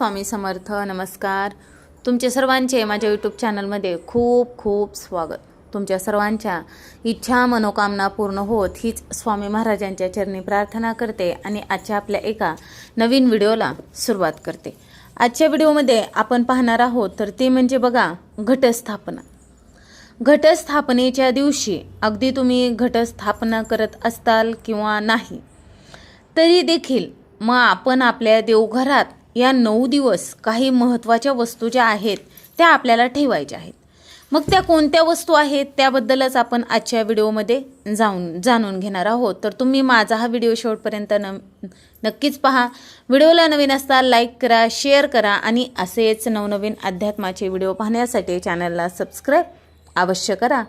स्वामी समर्थ नमस्कार. तुमचे सर्वांचे माझ्या यूट्यूब चॅनलमध्ये खूप खूप स्वागत. तुमच्या सर्वांच्या इच्छा मनोकामना पूर्ण होत हीच स्वामी महाराजांच्या चरणी प्रार्थना करते आणि आजच्या आपल्या एका नवीन व्हिडिओला सुरुवात करते. आजच्या व्हिडिओमध्ये आपण पाहणार आहोत तर ते म्हणजे बघा घटस्थापना. घटस्थापनेच्या दिवशी अगदी तुम्ही घटस्थापना करत असताल किंवा नाही तरी देखील मग आपण आपल्या देवघरात या नऊ दिवस काही महत्त्वाच्या वस्तू ज्या आहेत त्या आपल्याला ठेवायच्या आहेत. मग त्या कोणत्या वस्तू आहेत त्याबद्दलच आपण आजच्या व्हिडिओमध्ये जाऊन जाणून घेणार आहोत. तर तुम्ही माझा हा व्हिडिओ शेवटपर्यंत न नक्कीच पहा. व्हिडिओला नवीन असता लाईक करा शेअर करा आणि असेच नवनवीन अध्यात्माचे व्हिडिओ पाहण्यासाठी चॅनलला सबस्क्राईब अवश्य करा.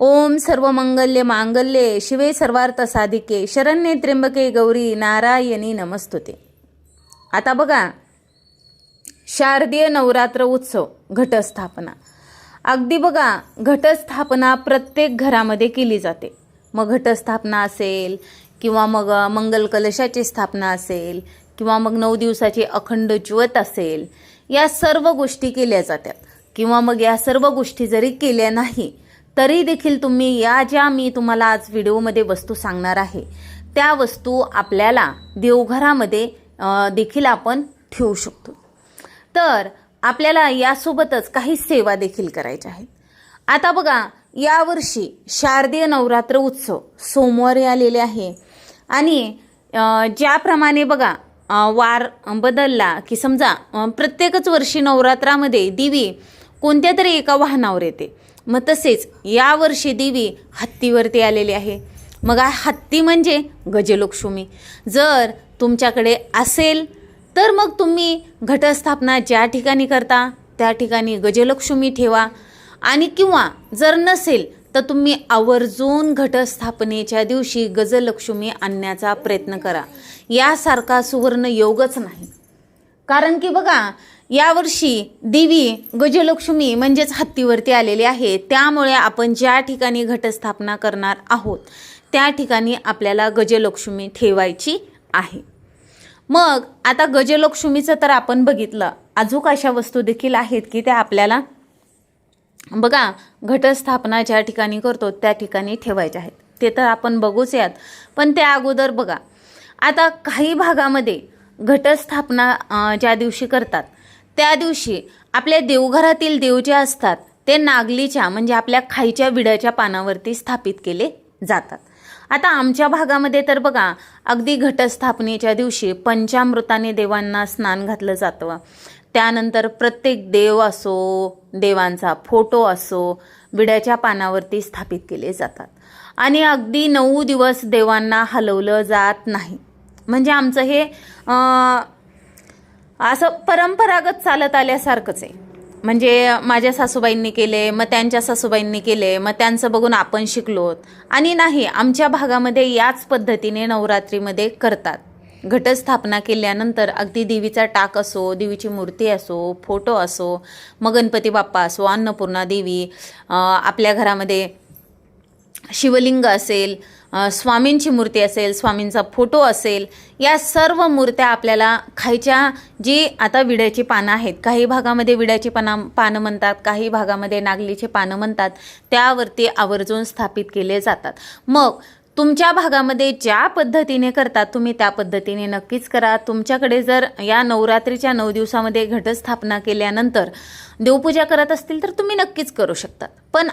ओम सर्व मंगल्य मांगल्ये शिवे सर्वार्थ साधिके शरण्ये त्र्यंबके गौरी नारायणी नमस्तुते. आता बघा शारदीय नवरात्र उत्सव घटस्थापना. अगदी बघा घटस्थापना प्रत्येक घरामध्ये केली जाते. मग घटस्थापना असेल किंवा मग मंगल कलशाची स्थापना असेल किंवा मग नऊ दिवसाची अखंड ज्योत असेल या सर्व गोष्टी केल्या जातात किंवा मग या सर्व गोष्टी जरी केल्या नाही तरी देखील तुम्ही या ज्या मी तुम्हाला आज व्हिडिओमध्ये वस्तू सांगणार आहे त्या वस्तू आपल्याला देवघरामध्ये देखील आपण ठेवू शकतो. तर आपल्याला यासोबतच काही सेवा देखील करायच्या आहेत. आता बघा यावर्षी शारदीय नवरात्र उत्सव सोमवारी आलेले आहे. आणि ज्याप्रमाणे बघा वार बदलला की समजा प्रत्येकच वर्षी नवरात्रामध्ये दिवी कोणत्या तरी एका वाहनावर येते. मग तसेच यावर्षी देवी हत्तीवरती आलेली आहे. मग हत्ती म्हणजे गजलक्ष्मी. जर तुमच्याकडे असेल तर मग तुम्ही घटस्थापना ज्या ठिकाणी करता त्या ठिकाणी गजलक्ष्मी ठेवा. आणि किंवा जर नसेल तर तुम्ही आवर्जून घटस्थापनेच्या दिवशी गजलक्ष्मी आणण्याचा प्रयत्न करा. यासारखा सुवर्ण योगच नाही. कारण की बघा यावर्षी देवी गजलक्ष्मी म्हणजेच हत्तीवरती आलेली आहे. त्यामुळे आपण ज्या ठिकाणी घटस्थापना करणार आहोत त्या ठिकाणी आपल्याला गजलक्ष्मी ठेवायची आहे. मग आता गजलक्ष्मीचं तर आपण बघितलं. अजूक अशा वस्तू देखील आहेत की त्या आपल्याला बघा घटस्थापना ज्या ठिकाणी करतो त्या ठिकाणी ठेवायच्या आहेत. ते तर आपण बघूच यात. पण त्या अगोदर बघा. आता काही भागामध्ये घटस्थापना ज्या दिवशी करतात त्या दिवशी आपल्या देवघरातील देव जे असतात ते नागलीच्या म्हणजे आपल्या खाईच्या विड्याच्या पानावरती स्थापित केले जातात. आता आमच्या भागामध्ये तर बघा अगदी घटस्थापनेच्या दिवशी पंचामृताने देवांना स्नान घातलं जातं. त्यानंतर प्रत्येक देव असो देवांचा फोटो असो विड्याच्या पानावरती स्थापित केले जातात. आणि अगदी नऊ दिवस देवांना हलवलं जात नाही. म्हणजे आमचं हे असं परंपरागत चालत आल्यासारखंच आहे. म्हणजे माझ्या सासूबाईंनी केले मग त्यांच्या सासूबाईंनी केले मग त्यांचं बघून आपण शिकलोत आणि नाही आमच्या भागामध्ये याच पद्धतीने नवरात्रीमध्ये करतात. घटस्थापना केल्यानंतर अगदी देवीचा टाक असो देवीची मूर्ती असो फोटो असो मग गणपती बाप्पा असो अन्नपूर्णा देवी आपल्या घरामध्ये शिवलिंग असेल स्वामींची मूर्ती असेल स्वामींचा फोटो असेल या सर्व मूर्त्या आपल्याला खायच्या जी आता विड्याची पानं आहेत काही भागामध्ये विड्याची पाना पानं म्हणतात काही भागामध्ये नागलीचे पानं म्हणतात त्यावरती आवर्जून स्थापित केले जातात. मग तुमच्या भागामध्ये ज्या पद्धतीने करतात तुम्ही त्या पद्धतीने नक्कीच करा. तुमच्याकडे जर या नवरात्रीच्या नऊ दिवसामध्ये घटस्थापना केल्यानंतर देवपूजा करत असतील तर तुम्ही नक्कीच करू शकतात. पण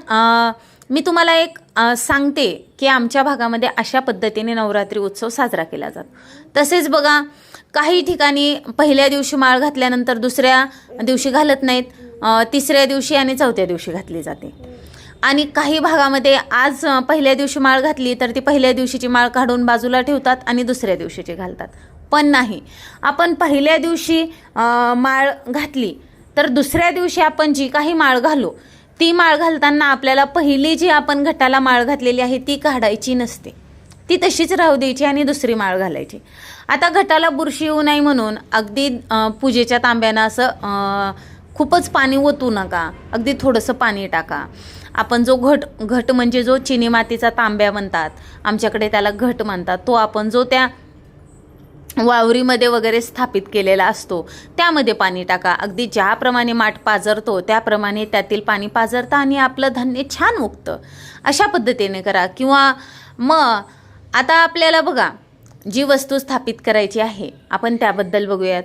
मी तुम्हाला एक सांगते की आमच्या भागामध्ये अशा पद्धतीने नवरात्री उत्सव साजरा केला जातो. तसेच बघा काही ठिकाणी पहिल्या दिवशी माळ घातल्यानंतर दुसऱ्या दिवशी घालत नाहीत तिसऱ्या दिवशी आणि चौथ्या दिवशी घातली जाते. आणि काही भागामध्ये आज पहिल्या दिवशी माळ घातली तर ती पहिल्या दिवशीची माळ काढून बाजूला ठेवतात आणि दुसऱ्या दिवशीची घालतात. पण नाही. आपण पहिल्या दिवशी माळ घातली तर दुसऱ्या दिवशी आपण जी काही माळ घालू ती माळ घालताना आपल्याला पहिली जी आपण घटाला माळ घातलेली आहे ती काढायची नसते. ती तशीच राहू द्यायची आणि दुसरी माळ घालायची. आता घटाला बुरशी येऊ नये म्हणून अगदी पूजेच्या तांब्यानं असं खूपच पाणी ओतू नका. अगदी थोडंसं पाणी टाका. आपण जो घट घट म्हणजे जो चिनी मातीचा तांब्या म्हणतात आमच्याकडे त्याला घट म्हणतात. तो आपण जो त्या वावरीमध्ये वगैरे स्थापित केलेला असतो. त्यामध्ये पाणी टाका. अगदी ज्याप्रमाणे माठ पाजरतो त्याप्रमाणे त्यातील पाणी पाजरता आणि आपलं धान्य छान उगतं अशा पद्धतीने करा. किंवा मग आता आपल्याला बघा जी वस्तू स्थापित करायची आहे आपण त्याबद्दल बघूयात.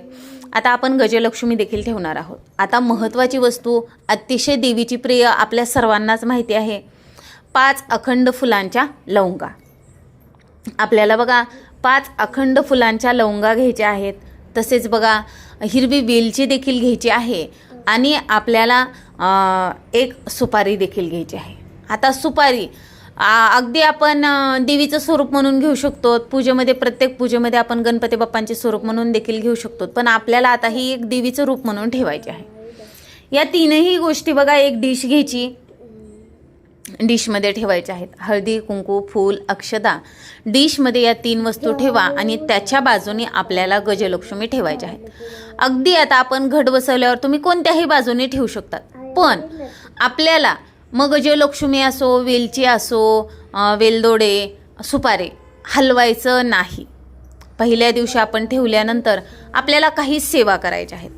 आता आपण गजलक्ष्मी देखील ठेवणार आहोत. आता महत्त्वाची वस्तू अतिशय देवीची प्रिय आपल्या सर्वांनाच माहिती आहे. पाच अखंड फुलांच्या लवंगा. आपल्याला बघा पाच अखंड फुलांच्या लवंगा घ्यायच्या आहेत. तसेच बघा हिरवी वेलची देखील घ्यायची आहे आणि आपल्याला एक सुपारी देखील घ्यायची आहे. आता सुपारी अगदी आपण देवीचं स्वरूप म्हणून घेऊ शकतो. पूजेमध्ये प्रत्येक पूजेमध्ये आपण गणपती बाप्पांचे स्वरूप म्हणून देखील घेऊ शकतो. पण आपल्याला आता ही एक देवीचं रूप म्हणून ठेवायचे आहे. या तीनही गोष्टी बघा एक डिश घ्यायची. डिशमध्ये ठेवायचे आहेत. हळदी कुंकू फूल अक्षदा. डिशमध्ये या तीन वस्तू ठेवा आणि त्याच्या बाजूने आपल्याला गजलक्ष्मी ठेवायच्या आहेत. अगदी आता आपण घट बसवल्यावर तुम्ही कोणत्याही बाजूने ठेवू शकतात. पण आपल्याला मग गजलक्ष्मी असो वेलची असो वेलदोडे सुपारे हलवायचं नाही. पहिल्या दिवशी आपण ठेवल्यानंतर आपल्याला काही सेवा करायच्या आहेत.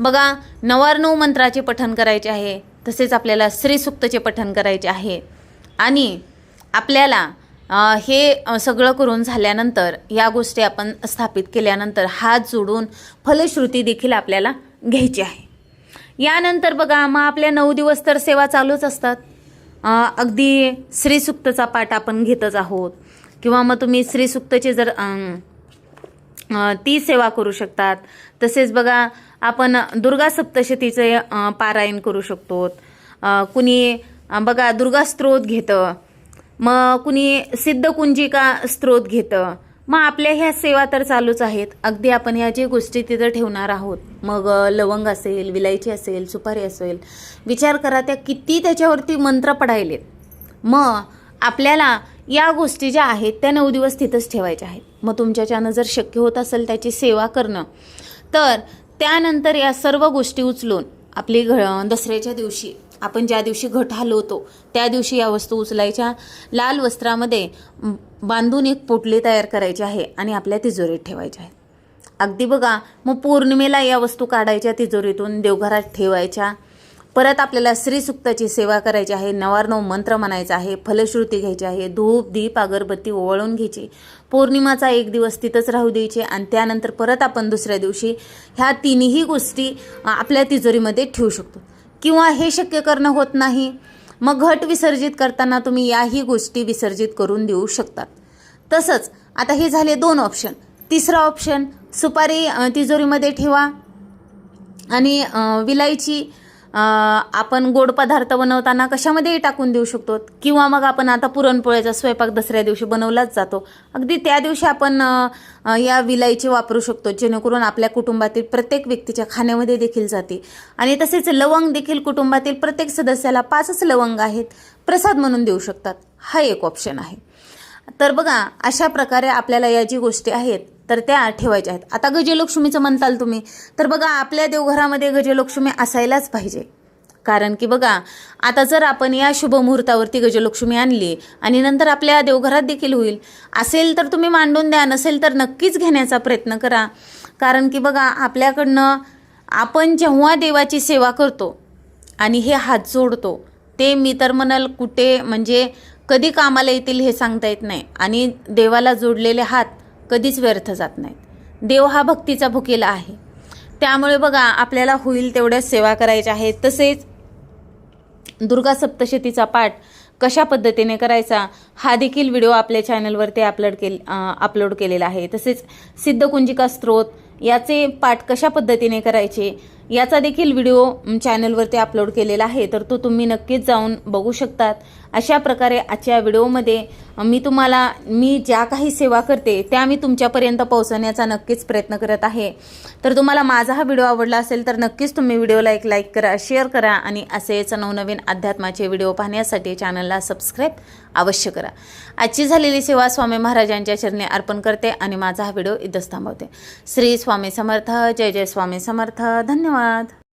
बघा नवार्णव मंत्राचे पठण करायचे आहे. तसेच आपल्याला श्रीसुक्तचे पठण करायचे आहे. आणि आपल्याला हे सगळं करून झाल्यानंतर या गोष्टी आपण स्थापित केल्यानंतर हात जोडून फलश्रुती देखील आपल्याला घ्यायची आहे. यानंतर बघा मग आपल्या नऊ दिवस तर सेवा चालूच असतात. अगदी श्रीसुक्तचा पाठ आपण घेतच आहोत. किंवा मग तुम्ही श्रीसुक्तचे जर ती सेवा करू शकतात. तसेच बघा आपण दुर्गा सप्तशतीचे पारायण करू शकतो. कुणी बघा दुर्गा स्त्रोत घेतं. मग कुणी सिद्धकुंजिका स्त्रोत घेतं. मग आपल्या ह्या सेवा तर चालूच आहेत. अगदी आपण ह्या जे गोष्टी तिथं ठेवणार आहोत. मग लवंग असेल विलायची असेल सुपारी असेल. विचार करा त्या किती त्याच्यावरती मंत्र पडायलेत. मग आपल्याला या गोष्टी ज्या आहेत त्या नऊ दिवस तिथंच ठेवायच्या आहेत. मग तुमच्याच्यानं जर शक्य होत असेल त्याची सेवा करणं. तर त्यानंतर या सर्व गोष्टी उचलून आपली घ दसऱ्याच्या दिवशी आपण ज्या दिवशी घट हलवतो त्या दिवशी या वस्तू उचलायच्या. लाल वस्त्रामध्ये बांधून एक पोटली तयार करायची आहे आणि आपल्या तिजोरीत ठेवायच्या आहेत. अगदी बघा मग पौर्णिमेला या वस्तू काढायच्या तिजोरीतून देवघरात ठेवायच्या. परत आपल्याला श्रीसुक्ताची सेवा करायची आहे नवारनव मंत्र म्हणायचा आहे फलश्रुती घ्यायची आहे धूप दीप अगरबत्ती ओवाळून घ्यायची. पौर्णिमाचा एक दिवस तिथंच राहू द्यायचे आणि त्यानंतर परत आपण दुसऱ्या दिवशी ह्या तिन्ही गोष्टी आपल्या तिजोरीमध्ये ठेवू शकतो. किंवा हे शक्य करणं होत नाही मग घट विसर्जित करताना तुम्ही याही गोष्टी विसर्जित करून देऊ शकतात. तसंच आता हे झाले दोन ऑप्शन तिसरा ऑप्शन सुपारी तिजोरीमध्ये ठेवा आणि विलायची आपण गोड पदार्थ बनवताना कशामध्येही टाकून देऊ शकतो. किंवा मग आपण आता पुरणपोळ्याचा स्वयंपाक दसऱ्या दिवशी बनवलाच जातो. अगदी त्या दिवशी आपण या विलायची वापरू शकतो जेणेकरून आपल्या कुटुंबातील प्रत्येक व्यक्तीच्या खाण्यामध्ये देखील जाते. आणि तसेच लवंग देखील कुटुंबातील प्रत्येक सदस्याला पाचच लवंग आहेत प्रसाद म्हणून देऊ शकतात. हा एक ऑप्शन आहे. तर बघा अशा प्रकारे आपल्याला या जी गोष्टी आहेत तर त्या ठेवायच्या आहेत. आता गजलक्ष्मीचं म्हणताल तुम्ही तर बघा आपल्या देवघरामध्ये गजलक्ष्मी असायलाच पाहिजे. कारण की बघा आता जर आपण या शुभमुहूर्तावरती गजलक्ष्मी आणली आणि नंतर आपल्या देवघरात देखील होईल असेल तर तुम्ही मांडून द्या नसेल तर नक्कीच घेण्याचा प्रयत्न करा. कारण की बघा आपल्याकडनं आपण जेव्हा देवाची सेवा करतो आणि हे हात जोडतो ते मी तर म्हणाल कुठे म्हणजे कधी कामाला येतील हे सांगता येत नाही आणि देवाला जोडलेले हात कधीच व्यर्थ जात नाहीत. देव हा भक्तीचा भुकेला आहे. त्यामुळे बघा आपल्याला होईल तेवढ्या सेवा करायच्या आहेत. तसेच दुर्गा सप्तशतीचा पाठ कशा पद्धतीने करायचा हा देखील व्हिडिओ आपल्या चॅनलवरती अपलोड केल अपलोड केलेला आहे. तसेच सिद्धकुंजिका स्त्रोत याचे पाठ कशा पद्धतीने करायचे याचा देखील व्हिडिओ चॅनलवरती अपलोड केलेला आहे तर तो तुम्ही नक्कीच जाऊन बघू शकतात. अशा प्रकारे आजच्या व्हिडिओमध्ये मी तुम्हाला मी ज्या काही सेवा करते त्या मी तुमच्यापर्यंत पोहोचवण्याचा नक्कीच प्रयत्न करत आहे. तर तुम्हाला माझा हा व्हिडिओ आवडला असेल तर नक्कीच तुम्ही व्हिडिओला एक लाईक करा शेअर करा आणि असेच नवनवीन अध्यात्माचे व्हिडिओ पाहण्यासाठी चॅनलला सबस्क्राईब अवश्य करा. आजची झालेली सेवा स्वामी महाराजांच्या चरणी अर्पण करते आणि माझा हा व्हिडिओ इथंच थांबवते. श्री स्वामी समर्थ जय जय स्वामी समर्थ. धन्यवाद. ধন্যবাদ